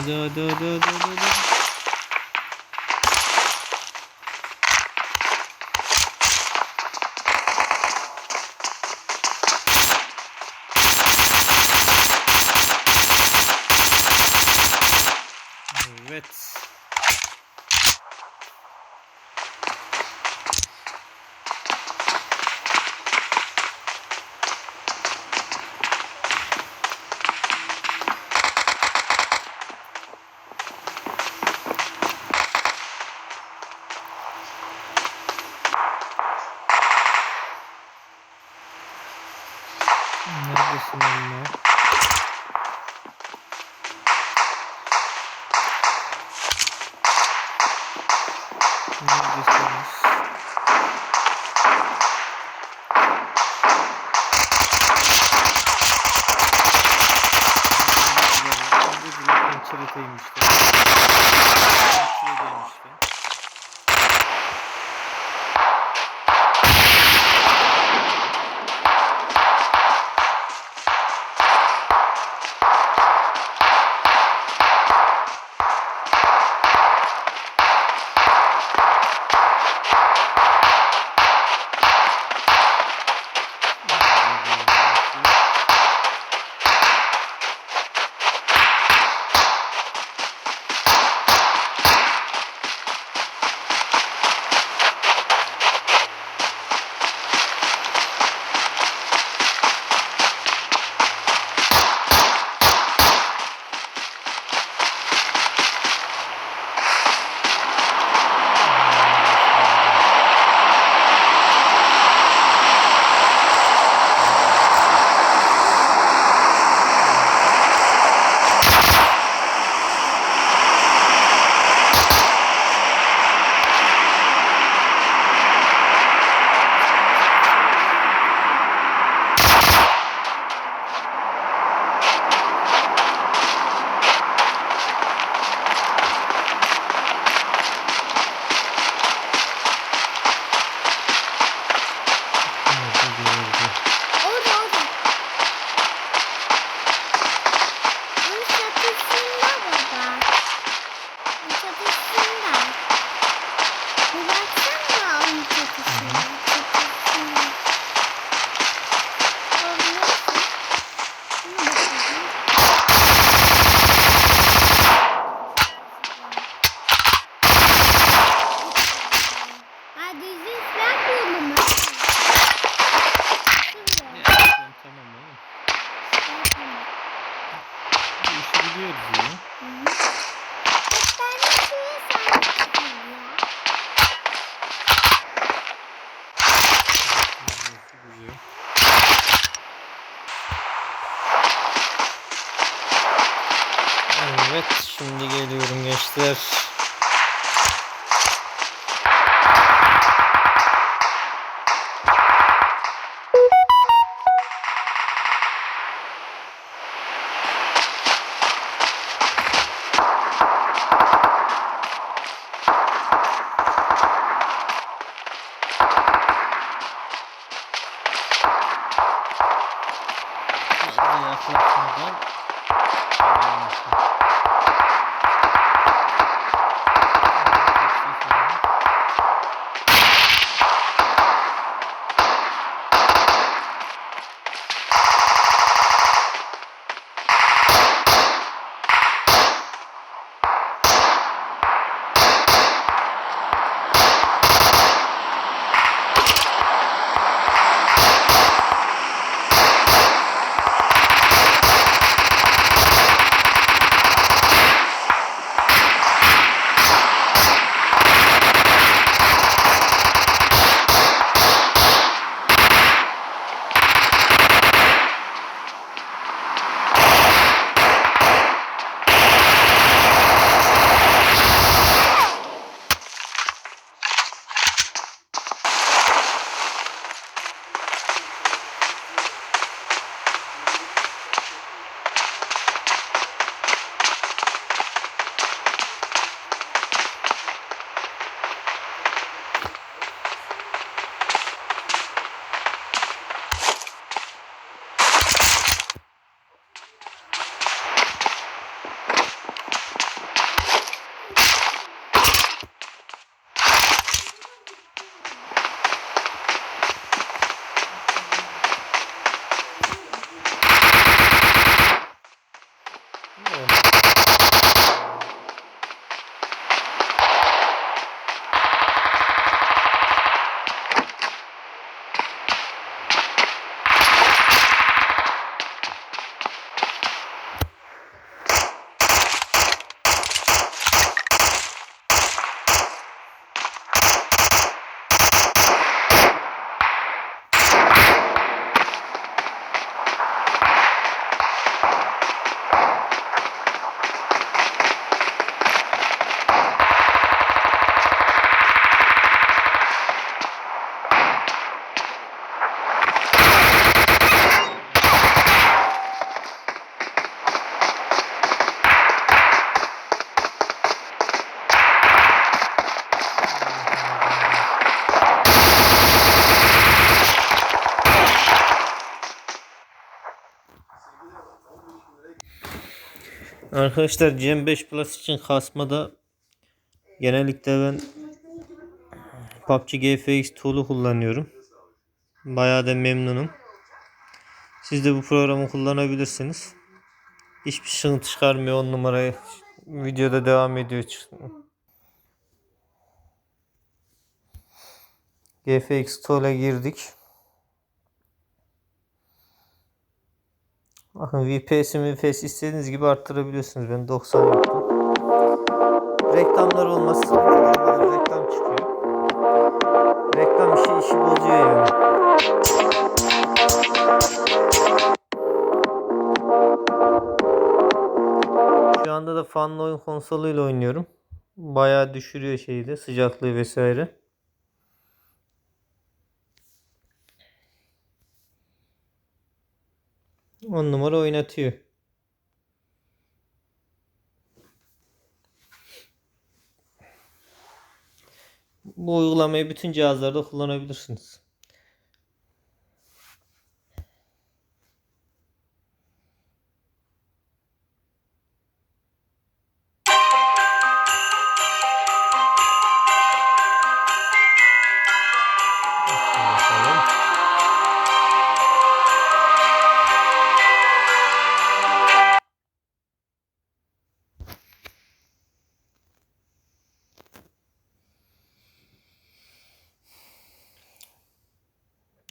do, do, do, do, do. şunlarla. Şunları gösteririz. Çiriteymiş de. Buradan. Arkadaşlar Cem 5 Plus için kasmada genellikle ben PUBG GFX tool'u kullanıyorum. Bayağı da memnunum. Siz de bu programı kullanabilirsiniz. Hiçbir sıkıntı çıkarmıyor on numarayı. Videoda devam ediyor. GFX tool'a girdik. Bakın VPS'i VPS istediğiniz gibi arttırabiliyorsunuz. Ben 90 yaptım. Reklamlar olmaz. sıkıntı değil. Böyle Reklam çıkıyor. Reklam işi işi bozuyor yani. Şu anda da fanlı oyun konsoluyla oynuyorum. Bayağı düşürüyor şeyi de sıcaklığı vesaire. On numara oynatıyor. Bu uygulamayı bütün cihazlarda kullanabilirsiniz.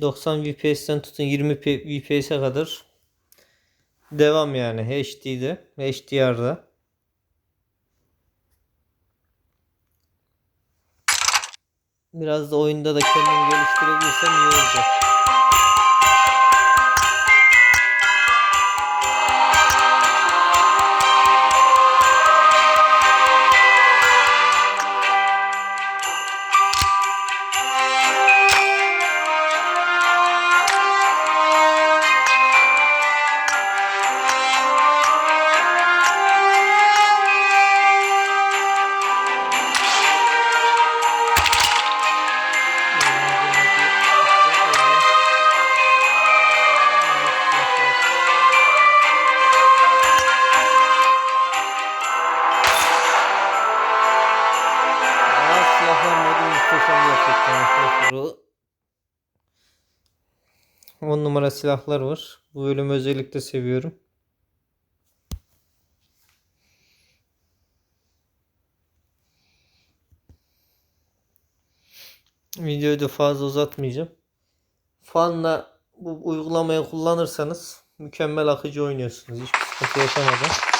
...90 VPS'ten tutun 20 P- VPS'e kadar... ...devam yani HD'de, HDR'da. Biraz da oyunda da kendimi geliştirebilirsem numara silahlar var. Bu bölümü özellikle seviyorum. Videoyu da fazla uzatmayacağım. Fanla bu uygulamayı kullanırsanız mükemmel akıcı oynuyorsunuz. Hiçbir sıkıntı yaşamadan.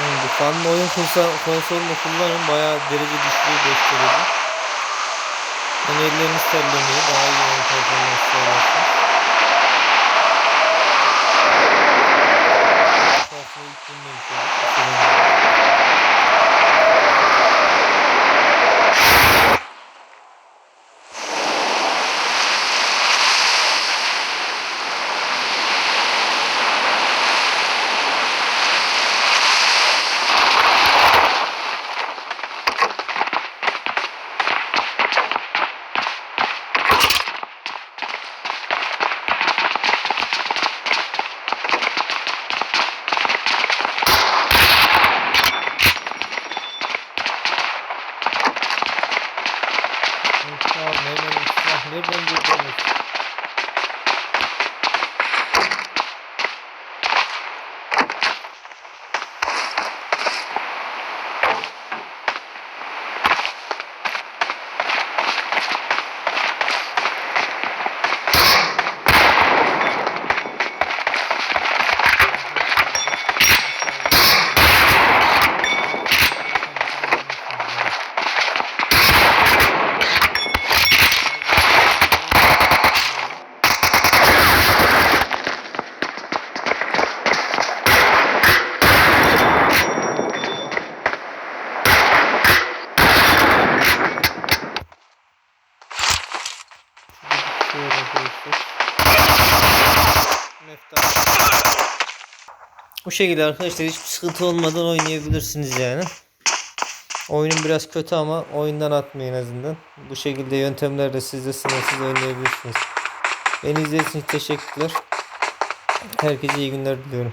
Bu fanlı oyun konsa- konsolunu kullanın. Bayağı derece düşüğü gösteriyor. Yani elleriniz terlemiyor. Daha iyi oyun performansı sağlarsınız. Şarkıyı ilk Şöyle arkadaşlar. Bu şekilde arkadaşlar hiçbir sıkıntı olmadan oynayabilirsiniz yani. Oyunun biraz kötü ama oyundan atmayın azından. Bu şekilde yöntemlerle siz de sınırsız oynayabilirsiniz. Beni izlediğiniz için teşekkürler. Herkese iyi günler diliyorum.